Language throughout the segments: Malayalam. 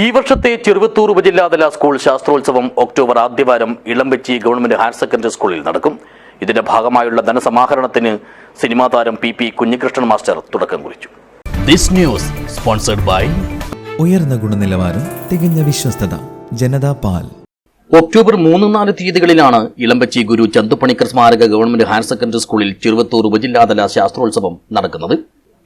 ഈ വർഷത്തെ ചെറുവത്തൂർ ഉപജില്ലാതല സ്കൂൾ ശാസ്ത്രോത്സവം ഒക്ടോബർ ആദ്യവാരം ഇളമ്പച്ചി ഗവൺമെന്റ് ഹയർ സെക്കൻഡറി സ്കൂളിൽ നടക്കും. ഇതിന്റെ ഭാഗമായുള്ള ധനസമാഹരണത്തിന് സിനിമാ താരം പി പി കുഞ്ഞികൃഷ്ണൻ മാസ്റ്റർ തുടക്കം കുറിച്ചു. ദിസ് ന്യൂസ് സ്പോൺസർഡ് ബൈ ഉയർന്ന ഗുണനിലവാരം തികഞ്ഞ വിശ്വസ്തത ജനതാ പാൽ. ഒക്ടോബർ മൂന്ന് നാല് തീയതികളിലാണ് ഇളമ്പച്ചി ഗുരു ചന്തുപണിക്കർ സ്മാരക ഗവൺമെന്റ് ഹയർ സെക്കൻഡറി സ്കൂളിൽ ചെറുവത്തൂർ ഉപജില്ലാതല ശാസ്ത്രോത്സവം നടക്കുന്നത്.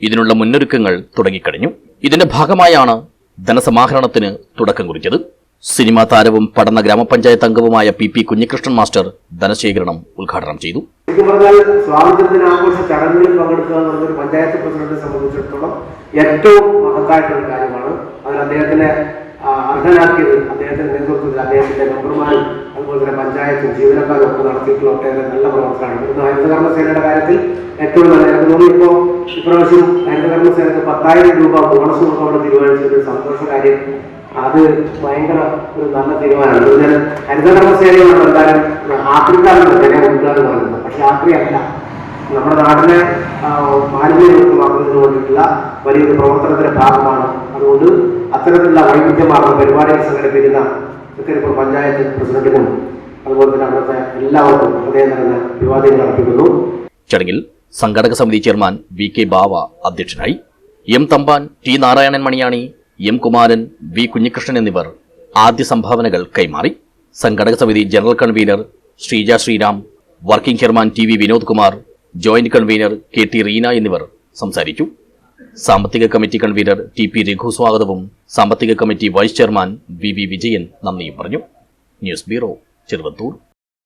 ഇതിനുള്ള മുന്നൊരുക്കങ്ങൾ തുടങ്ങിക്കഴിഞ്ഞു. ഇതിന്റെ ഭാഗമായാണ് ധനസമാഹരണത്തിന് തുടക്കം കുറിച്ചത്. സിനിമാ താരവും പഠന ഗ്രാമപഞ്ചായത്ത് അംഗവുമായ പി പി കുഞ്ഞികൃഷ്ണൻ മാസ്റ്റർ ധനശേഖരണം ഉദ്ഘാടനം ചെയ്തു. സ്വാതന്ത്ര്യദിനാഘോഷ ചടങ്ങുകളിൽ പങ്കെടുക്കുക എന്ന് പറഞ്ഞൊരു പഞ്ചായത്ത് പ്രസിഡന്റിനെ സംബന്ധിച്ചിടത്തോളം ഏറ്റവും മഹത്തായിട്ടുള്ള കാര്യമാണ്. അതിൽ അദ്ദേഹത്തിനെ അർഹനാക്കിയത് അദ്ദേഹത്തിന്റെ നേതൃത്വത്തിൽ അദ്ദേഹത്തിന്റെ മെമ്പർമാരും അതുപോലെ തന്നെ പഞ്ചായത്തും ജീവനക്കാരും ഒക്കെ നടത്തിയിട്ടുള്ള ഒട്ടേറെ നല്ല പ്രവർത്തനമാണ്. ഇന്ന് ഹരിതകർമ്മ സേനയുടെ കാര്യത്തിൽ ഏറ്റവും നല്ല എനിക്ക് തോന്നുന്നു ഇപ്പോൾ ഇപ്രാവശ്യം ഹരിതകർമ്മ സേനക്ക് പത്തായിരം രൂപ ബോണസ് കൊടുക്കാൻ തീരുമാനിച്ചത് ഒരു സന്തോഷ കാര്യം. അത് ഭയങ്കര ഒരു നല്ല തീരുമാനമാണ്. ഞാൻ ഹരിതകർമ്മ സേനയാണ് എന്തായാലും ആക്രിക്കാരുടെ ജനം കൊടുക്കാന്ന് പറയുന്നത്? പക്ഷെ ആഫ്രിയല്ല നമ്മുടെ നാടിനെ മാലിന്യമുക്തമാക്കുന്നതിന് വേണ്ടിയിട്ടുള്ള വലിയൊരു പ്രവർത്തനത്തിന്റെ ഭാഗമാണ്. അതുകൊണ്ട് അത്തരത്തിലുള്ള വൈവിധ്യമാർന്ന പരിപാടികൾ സംഘടിപ്പിക്കുന്ന തൃക്കരിപ്പൂർ പഞ്ചായത്ത് പ്രസിഡന്റിനും അതുപോലെ തന്നെ അവിടുത്തെ എല്ലാവർക്കും ഹൃദയം നിറഞ്ഞ വിവാദങ്ങൾ അർപ്പിക്കുന്നു. ചടങ്ങിൽ സംഘടക സമിതി ചെയർമാൻ വി കെ ബാവ അധ്യക്ഷനായി M Thampan T Narayanan Maniyani M Kumaran V Kunhikrishnan എന്നിവർ ആദ്യ സംഭാവനകൾ കൈമാറി. സംഘടക സമിതി general convener Sreeja Sreeram working chairman T V Vinod Kumar joint convener K T Reena എന്നിവർ സംസാരിച്ചു. സാമ്പത്തിക committee convener T P Raghu സ്വാഗതവും സാമ്പത്തിക committee vice chairman V V Vijayan നന്ദിയും പറഞ്ഞു. News bureau Cheruvathur.